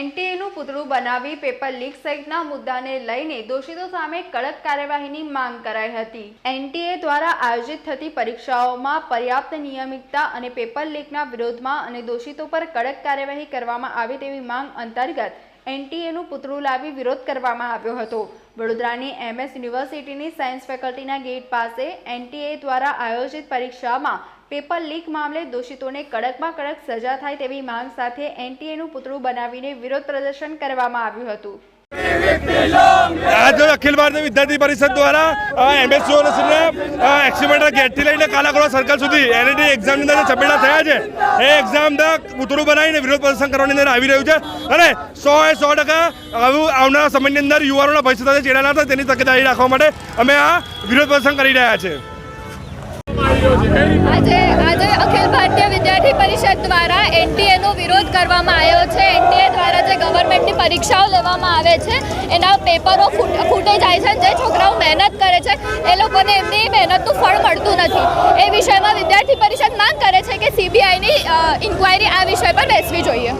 એનટીએનું પુતળું બનાવી paper leak સહિતના મુદ્દાને લઈને દોષિતો સામે કડક કાર્યવાહીની માંગ કરાઈ હતી. એનટીએ દ્વારા આયોજિત થતી પરીક્ષાઓમાં પર્યાપ્ત નિયમિતતા અને પેપર લીકના વિરોધમાં અને દોષિતો પર કડક કાર્યવાહી કરવામાં આવે તેવી માંગ અંતર્ગત એનટીએનું પુતળું લાવી વિરોધ કરવામાં આવ્યો હતો. વડોદરાની એમએસ યુનિવર્સિટીની સાયન્સ ફેકલ્ટીના ગેટ પાસે એનટીએ દ્વારા આયોજિત પરીક્ષામાં પેપર લીક મામલે દોષિતોને કડકમાં કડક સજા થાય તેવી માંગ સાથે એનટીએનું પુતળું બનાવીને વિરોધ પ્રદર્શન કરવામાં આવ્યું હતું. આજે અખિલ ભારતીય વિદ્યાર્થી પરિષદ દ્વારા એમએસસીઓને એક્સિમેન્ટર ગેટથી લઈને કાલાકોડા સર્કલ સુધી એનઈટી એક્ઝામની અંદર જે થયા છે, એ એક્ઝામ પૂતળું બનાવીને વિરોધ પ્રદર્શન કરવાની અંદર આવી રહ્યું છે. અને સો એ સો ટકા આવું આવનારા સમયની અંદર યુવાનોના ભવિષ્ય સાથે ચેડા ના થાય તેની તકેદારી રાખવા માટે અમે આ વિરોધ પ્રદર્શન કરી રહ્યા છીએ આજે આજે અખિલ ભારતીય વિદ્યાર્થી પરિષદ દ્વારા એનટીએનો વિરોધ કરવામાં આવ્યો છે. એનટીએ દ્વારા ગવર્મેન્ટની પરીક્ષાઓ લેવામાં આવે છે. એના પેપરો ફૂટ- જાય છે જે છોકરાઓ મહેનત કરે છે, એ લોકોને એમની મહેનતનું ફળ મળતું નથી. એ વિષયમાં વિદ્યાર્થી પરિષદ માંગ કરે છે કે સીબીઆઈની ઇન્ક્વાયરી આ વિષય પર બેસવી જોઈએ.